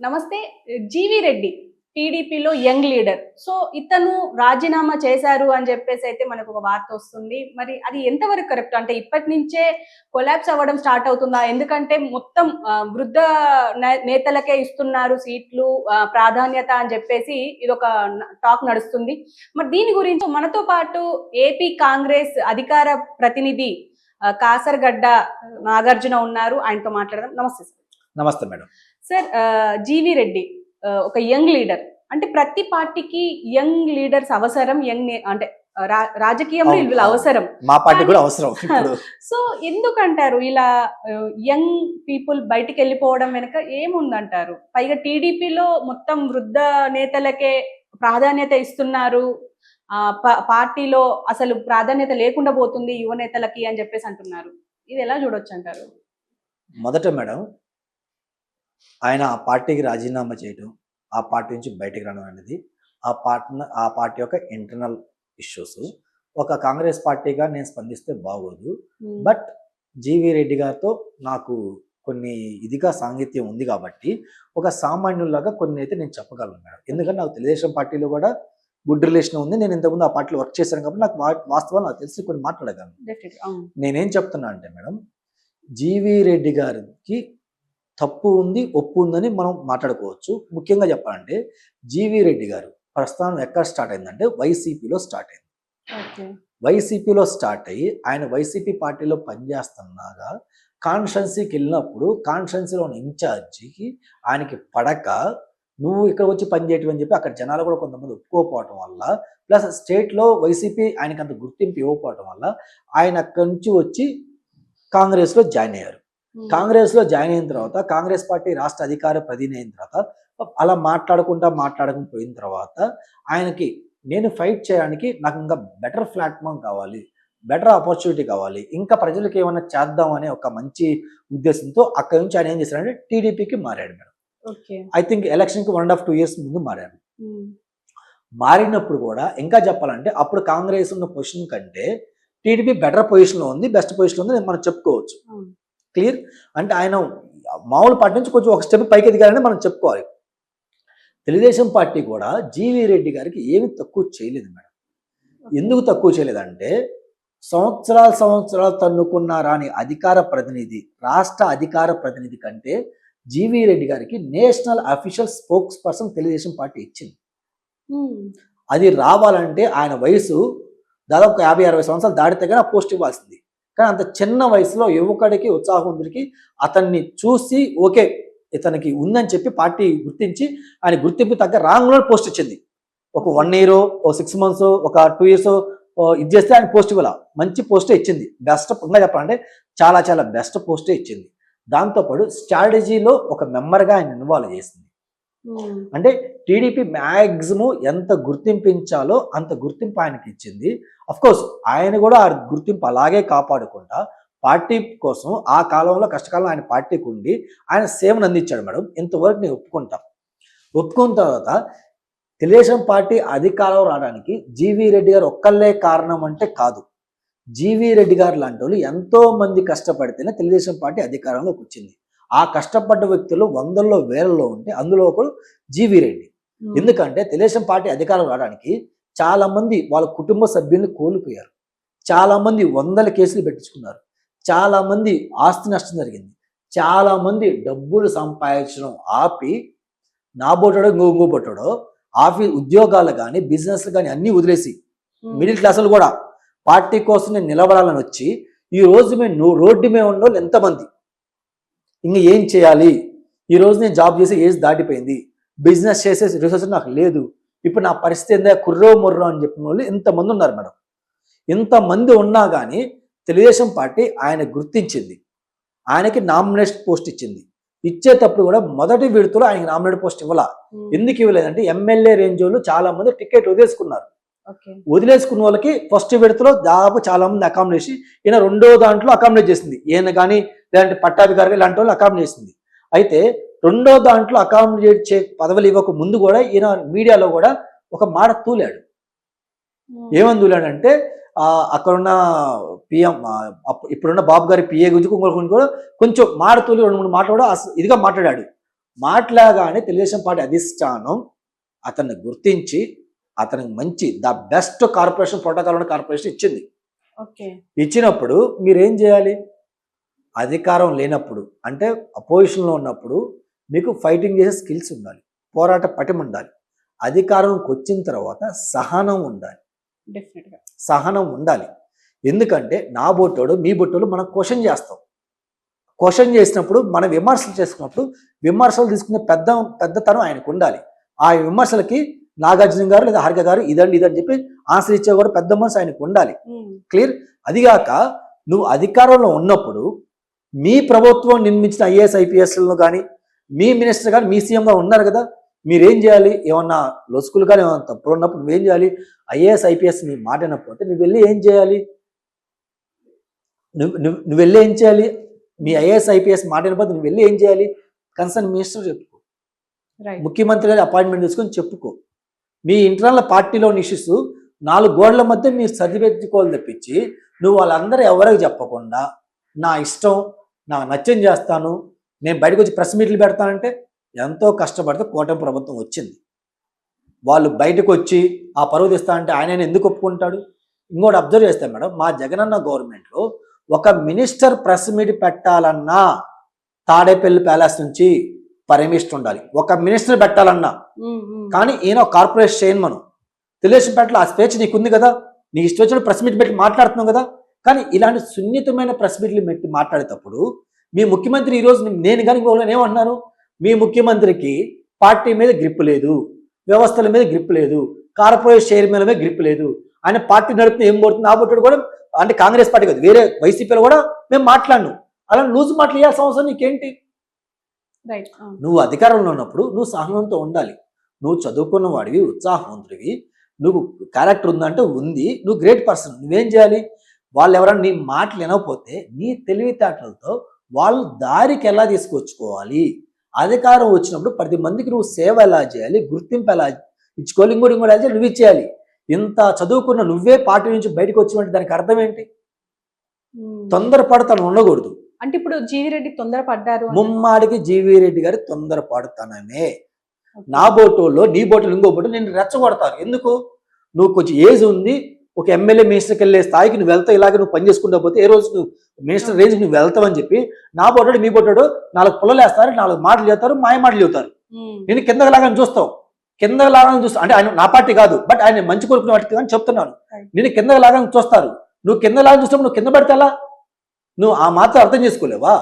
నమస్తే జీవి రెడ్డి టీడీపీలో young leader. So ఇతను రాజీనామా చేశారు అని చెప్పేసి అయితే మనకు ఒక వార్త వస్తుంది. మరి అది ఎంతవరకు కరెక్ట్? అంటే ఇప్పటి నుంచే కొలాబ్స్ అవ్వడం స్టార్ట్ అవుతుందా? ఎందుకంటే మొత్తం వృద్ధ నేతలకే ఇస్తున్నారు సీట్లు ప్రాధాన్యత అని చెప్పేసి ఇది ఒక టాక్ నడుస్తుంది. మరి దీని గురించి మనతో పాటు ఏపీ కాంగ్రెస్ అధికార ప్రతినిధి కాసరగడ్డ కాసర్గడ్డ నాగార్జున ఉన్నారు. ఆయనతో మాట్లాడదాం. నమస్తే సార్. నమస్తే మేడం. సార్ జీవి రెడ్డి ఒక యంగ్ లీడర్. అంటే ప్రతి పార్టీకి యంగ్ లీడర్స్ అవసరం యంగ్ అంటే రాజకీయంలో వీళ్ళు. అవసరం. మా పార్టీ కూడా అవసరం సో ఎందుకంటారు ఇలా యంగ్ పీపుల్ బయటికి వెళ్ళిపోవడం వెనుక ఏముందంటారు? పైగా టీడీపీలో మొత్తం వృద్ధ నేతలకే ప్రాధాన్యత ఇస్తున్నారు. పార్టీలో అసలు ప్రాధాన్యత లేకుండా పోతుంది యువ నేతలకి అని చెప్పేసి అంటున్నారు. ఇది ఎలా చూడొచ్చు అంటారు మొదట మేడం ఆయన ఆ పార్టీకి రాజీనామా చేయడం ఆ పార్టీ నుంచి బయటికి రావడం అనేది ఆ పార్టీ ఆ పార్టీ యొక్క ఇంటర్నల్ ఇష్యూస్. ఒక కాంగ్రెస్ పార్టీగా నేను స్పందిస్తే బాగోదు. బట్ జీవి రెడ్డి గారితో నాకు కొన్ని ఇదిగా సాంగత్యం ఉంది కాబట్టి ఒక సామాన్యుల్లాగా కొన్ని అయితే నేను చెప్పగలను మేడం. ఎందుకంటే నాకు తెలుగుదేశం పార్టీలో కూడా గుడ్ రిలేషన్ ఉంది. నేను ఇంతకుముందు ఆ పార్టీలో వర్క్ చేశాను కాబట్టి నాకు వాస్తవాలు నాకు తెలిసి కొన్ని మాట్లాడగలను. నేనేం చెప్తున్నా అంటే మేడం జీవి రెడ్డి గారికి తప్పు ఉంది ఒప్పు ఉందని మనం మాట్లాడుకోవచ్చు. ముఖ్యంగా చెప్పాలంటే జీవి రెడ్డి గారు ప్రస్థానం ఎక్కడ స్టార్ట్ అయిందంటే వైసీపీలో స్టార్ట్ అయింది. వైసీపీలో స్టార్ట్ అయ్యి ఆయన వైసీపీ పార్టీలో పనిచేస్తున్నాగా కాన్స్టెన్సీకి వెళ్ళినప్పుడు కాన్స్టెన్సీలో ఉన్న ఇన్ఛార్జికి ఆయనకి పడక నువ్వు ఇక్కడ వచ్చి పనిచేయటం అని చెప్పి అక్కడ జనాలు కూడా కొంతమంది ఒప్పుకోకపోవటం వల్ల ప్లస్ స్టేట్లో వైసీపీ ఆయనకి అంత గుర్తింపు ఇవ్వకపోవటం వల్ల ఆయన అక్కడి నుంచి వచ్చి కాంగ్రెస్లో జాయిన్ అయ్యారు. Hmm. కాంగ్రెస్లో జాయిన్ అయిన తర్వాత కాంగ్రెస్ పార్టీ రాష్ట్ర అధికార ప్రతినిధి అయిన తర్వాత అలా మాట్లాడుకుంటా మాట్లాడుకుని పోయిన తర్వాత ఆయనకి నేను ఫైట్ చేయడానికి నాకు ఇంకా బెటర్ ప్లాట్ఫామ్ కావాలి బెటర్ ఆపర్చునిటీ కావాలి ఇంకా ప్రజలకు ఏమైనా చేద్దాం అనే ఒక మంచి ఉద్దేశంతో అక్కడి నుంచి ఆయన ఏం చేశారంటే టీడీపీకి మారాడు మేడం. ఐ థింక్ ఎలక్షన్కి one and half two years ముందు మారాడు. మారినప్పుడు కూడా ఇంకా చెప్పాలంటే అప్పుడు కాంగ్రెస్ ఉన్న పొజిషన్ కంటే టీడీపీ బెటర్ పొజిషన్లో ఉంది బెస్ట్ పొజిషన్లో ఉంది మనం చెప్పుకోవచ్చు. క్లియర్? అంటే ఆయన మామూలు పార్టీ నుంచి కొంచెం ఒక స్టెప్ పైకి ఎదిగారని మనం చెప్పుకోవాలి. తెలుగుదేశం పార్టీ కూడా జీవీ రెడ్డి గారికి ఏమి తక్కువ చేయలేదు మేడం. ఎందుకు తక్కువ చేయలేదంటే సంవత్సరాలు సంవత్సరాలు తన్నుకున్న రాని అధికార ప్రతినిధి రాష్ట్ర అధికార ప్రతినిధి కంటే జీవీ రెడ్డి గారికి national official spokesperson Telugu Desam party ఇచ్చింది. అది రావాలంటే ఆయన వయసు దాదాపు యాభై అరవై సంవత్సరాలు దాటితే కానీ ఆ పోస్ట్ ఇవ్వాల్సింది. కానీ అంత చిన్న వయసులో యువకుడికి ఉత్సాహవంతుడికి అతన్ని చూసి ఓకే ఇతనికి ఉందని చెప్పి పార్టీ గుర్తించి ఆయన గుర్తింపు తగ్గ రాంగ్లో పోస్ట్ ఇచ్చింది. ఒక వన్ ఇయర్ ఒక సిక్స్ మంత్స్ ఒక టూ ఇయర్స్ ఇది చేస్తే ఆయన పోస్ట్ ఇవ్వాల? మంచి పోస్టే ఇచ్చింది. బెస్ట్ ఇంకా చెప్పాలంటే చాలా చాలా బెస్ట్ పోస్టే ఇచ్చింది. దాంతోపాటు స్ట్రాటజీలో ఒక మెంబర్గా ఆయన ఇన్వాల్వ్ చేసింది. అంటే టీడీపీ మ్యాక్సిమం ఎంత గుర్తింపించాలో అంత గుర్తింపు ఆయనకి ఇచ్చింది. కోర్స్ ఆయన కూడా ఆ గుర్తింపు అలాగే కాపాడుకుంటా. పార్టీ కోసం ఆ కాలంలో కష్టకాలం ఆయన పార్టీకి ఉండి ఆయన సేవను అందించాడు మేడం. ఇంతవరకు నేను ఒప్పుకుంటా. ఒప్పుకున్న తర్వాత తెలుగుదేశం పార్టీ అధికారం రావడానికి జీవీ రెడ్డి గారు ఒక్కళ్ళే కారణం అంటే కాదు. జీవీ రెడ్డి గారు లాంటి వాళ్ళు ఎంతో మంది కష్టపడితేనే తెలుగుదేశం పార్టీ అధికారంలోకి వచ్చింది. ఆ కష్టపడ్డ వ్యక్తులు వందల్లో వేలలో ఉంటే అందులో ఒకడు జీవీ రెడ్డి. ఎందుకంటే తెలుగుదేశం పార్టీ అధికారం రావడానికి చాలా మంది వాళ్ళ కుటుంబ సభ్యుల్ని కోల్పోయారు. చాలా మంది వందల కేసులు పెట్టించుకున్నారు. చాలా మంది ఆస్తి నష్టం జరిగింది. చాలా మంది డబ్బులు సంపాదించడం ఆపి నాబోటాడో ఇంకో బొట్టాడో ఆఫీస్ ఉద్యోగాలు కానీ బిజినెస్లు కానీ అన్నీ వదిలేసి. మిడిల్ క్లాసులు కూడా పార్టీ కోసం నేను నిలబడాలని వచ్చి ఈ రోజు మేము రోడ్డు మీద ఉన్న వాళ్ళు ఎంతమంది? ఇంక ఏం చేయాలి? ఈ రోజు నేను జాబ్ చేసి ఏజ్ దాటిపోయింది. బిజినెస్ చేసే రిసోర్స్ నాకు లేదు. ఇప్పుడు నా పరిస్థితి ఏందా? కుర్రో ముర్రో అని చెప్పిన వాళ్ళు ఇంతమంది ఉన్నారు మేడం? ఇంతమంది ఉన్నా కానీ తెలుగుదేశం పార్టీ ఆయన గుర్తించింది. ఆయనకి నామినేషన్ పోస్ట్ ఇచ్చింది. ఇచ్చేటప్పుడు కూడా మొదటి విడతలో ఆయనకి నామినేట్ పోస్ట్ ఇవ్వాల. ఎందుకు ఇవ్వలేదంటే ఎమ్మెల్యే రేంజ్ వాళ్ళు చాలా మంది టికెట్ వదిలేసుకున్నారు. వదిలేసుకున్న వాళ్ళకి ఫస్ట్ విడతలో దాదాపు చాలా మంది అకామిడేట్ చేసి ఈయన రెండో దాంట్లో అకామిడేట్ చేసింది. ఈయన కానీ లేదంటే పట్టాభికారి ఇలాంటి వాళ్ళు అకామిడేట్ చేసింది. అయితే రెండో దాంట్లో అకామిడేట్ చే పదవులు ఇవ్వక ముందు కూడా ఈయన మీడియాలో కూడా ఒక మాట తూలాడు. ఏమని తూలాడంటే అక్కడున్న పిఎం ఇప్పుడున్న బాబు గారి పిఏ గురించి ఇంకొక గురించి కూడా కొంచెం మాట తూలి రెండు మూడు మాటలు కూడా ఇదిగా మాట్లాడాడు. మాట్లాగానే తెలుగుదేశం పార్టీ అధిష్టానం అతన్ని గుర్తించి అతనికి మంచి ద బెస్ట్ కార్పొరేషన్ ప్రోటోకాల్ ఉన్న కార్పొరేషన్ ఇచ్చింది. ఇచ్చినప్పుడు మీరేం చేయాలి? అధికారం లేనప్పుడు అంటే అపోజిషన్లో ఉన్నప్పుడు మీకు ఫైటింగ్ చేసే స్కిల్స్ ఉండాలి పోరాట పటిమ ఉండాలి. అధికారంకి వచ్చిన తర్వాత సహనం ఉండాలి. సహనం ఉండాలి. ఎందుకంటే నా బొట్టోడు మీ బొట్టోడు మనం క్వశ్చన్ చేస్తాం. క్వశ్చన్ చేసినప్పుడు మనం విమర్శలు చేసుకున్నప్పుడు విమర్శలు తీసుకునే పెద్ద పెద్దతనం ఆయనకు ఉండాలి. ఆ విమర్శలకి నాగార్జున గారు లేదా హరిక గారు ఇదండి ఇదని చెప్పి ఆన్సర్ ఇచ్చే కూడా పెద్ద మనసు ఆయనకు ఉండాలి. క్లియర్ అదిగాక నువ్వు అధికారంలో ఉన్నప్పుడు మీ ప్రభుత్వం నిర్మించిన ఐఏఎస్ ఐపీఎస్లను కానీ మీ మినిస్టర్ కానీ మీ సీఎంగా ఉన్నారు కదా మీరేం చేయాలి? ఏమన్నా లొసుకులు కానీ ఏమన్నా తప్పులు ఉన్నప్పుడు నువ్వేం చేయాలి? ఐఏఎస్ ఐపీఎస్ నీ మాట వినకపోతే నువ్వు వెళ్ళి ఏం చేయాలి? నువ్వు నువ్వు నువ్వు వెళ్ళి ఏం చేయాలి? మీ ఐఏఎస్ ఐపీఎస్ మాట వినకపోతే నువ్వు వెళ్ళి ఏం చేయాలి? కన్సర్న్ మినిస్టర్ చెప్పుకో. ముఖ్యమంత్రి గారి అపాయింట్మెంట్ తీసుకొని చెప్పుకో. మీ ఇంటర్నల్ పార్టీలో ఇష్యూస్ నాలుగు గోడల మధ్య మీరు సర్దిపెట్టుకోవాలి తప్పించి నువ్వు వాళ్ళందరూ ఎవరికి చెప్పకుండా నా ఇష్టం నాకు నచ్చని చేస్తాను. నేను బయటకు వచ్చి ప్రెస్ మీట్లు పెడతానంటే ఎంతో కష్టపడితే కూటమి ప్రభుత్వం వచ్చింది. వాళ్ళు బయటకు వచ్చి ఆ పరువు తీస్తానంటే ఆయన ఎందుకు ఒప్పుకుంటాడు? ఇంకోటి అబ్జర్వ్ చేస్తాం మేడం మా జగనన్న గవర్నమెంట్లో ఒక మినిస్టర్ ప్రెస్ మీట్ పెట్టాలన్నా తాడేపల్లి ప్యాలెస్ నుంచి పర్మిషన్ ఉండాలి. ఒక మినిస్టర్ పెట్టాలన్నా. కానీ ఈయన కార్పొరేట్ చైర్మన్. తెలుగుదేశం పార్టీలో ఆ స్వేచ్ఛ నీకు ఉంది కదా? నీకు ఇష్టం వచ్చిన ప్రెస్ మీట్ పెట్టి మాట్లాడుతున్నావు కదా? కానీ ఇలాంటి సున్నితమైన ప్రెస్ మీట్లు పెట్టి మాట్లాడేటప్పుడు మీ ముఖ్యమంత్రి ఈరోజు నేను కానీ ఇంకోళ్ళని ఏమంటున్నారు? మీ ముఖ్యమంత్రికి పార్టీ మీద గ్రిప్ లేదు వ్యవస్థల మీద గ్రిప్ లేదు కార్పొరేట్ చైర్మన్ మీద గ్రిప్ లేదు. ఆయన పార్టీ నడుపుతూ ఏం కోరుతుంది ఆ బొట్టుడు కూడా అంటే కాంగ్రెస్ పార్టీ కాదు వేరే వైసీపీలో కూడా మేము మాట్లాడను. అలా లూజ్ మాటలు ఇవ్వాల్సిన అవసరం నీకేంటి? నువ్వు అధికారంలో ఉన్నప్పుడు నువ్వు సహనంతో ఉండాలి. నువ్వు చదువుకున్న వాడివి ఉత్సాహవంతుడివి నువ్వు క్యారెక్టర్ ఉందంటే ఉంది నువ్వు గ్రేట్ పర్సన్ నువ్వేం చేయాలి? వాళ్ళు ఎవరైనా నీ మాటలు వినకపోతే నీ తెలివితేటలతో వాళ్ళు దారికి ఎలా తీసుకొచ్చుకోవాలి? అధికారం వచ్చినప్పుడు పది మందికి నువ్వు సేవ ఎలా చేయాలి? గుర్తింపు ఎలా ఇచ్చుకోవాలి? ఇంకోటి ఇంకోటి ఎలా చేయాలి? నువ్వు ఇచ్చేయాలి. ఇంత చదువుకున్న నువ్వే పార్టీ నుంచి బయటకు వచ్చినట్టు దానికి అర్థం ఏంటి. తొందరపడతాను ఉండకూడదు. అంటే ఇప్పుడు జీవి రెడ్డి తొందరపడ్డారు ముమ్మాడికి జీవీ రెడ్డి గారి తొందరపడతానమే నా బోటోల్లో నీ బోటోలు ఇంకో బోటో నేను రెచ్చగొడతాను. ఎందుకు? నువ్వు కొంచెం ఏజ్ ఉంది ఒక ఎమ్మెల్యే మినిస్టర్కి వెళ్ళే స్థాయికి నువ్వు వెళ్తావు ఇలాగే నువ్వు పని చేసుకుంటా పోతే ఏ రోజు నువ్వు మినిస్టర్ రేంజ్ నువ్వు వెళ్తావని చెప్పి నా బోటోడు మీ బోటోడు నాలుగు పుల్లలు వేస్తారు నాలుగు మాటలు చెప్తారు మాయ మాటలు చెబుతారు. నేను కిందకి లాగానే చూస్తావు. కిందకి లాగానే చూస్తావు అంటే ఆయన నా పార్టీ కాదు బట్ ఆయన మంచి కోరుకునే వాటికి అని చెప్తున్నాను. నేను కిందకి లాగానే చూస్తారు. నువ్వు కింద లాగా చూసినప్పుడు నువ్వు కింద పడితే నువ్వు ఆ మాత్రం అర్థం చేసుకోలేవా?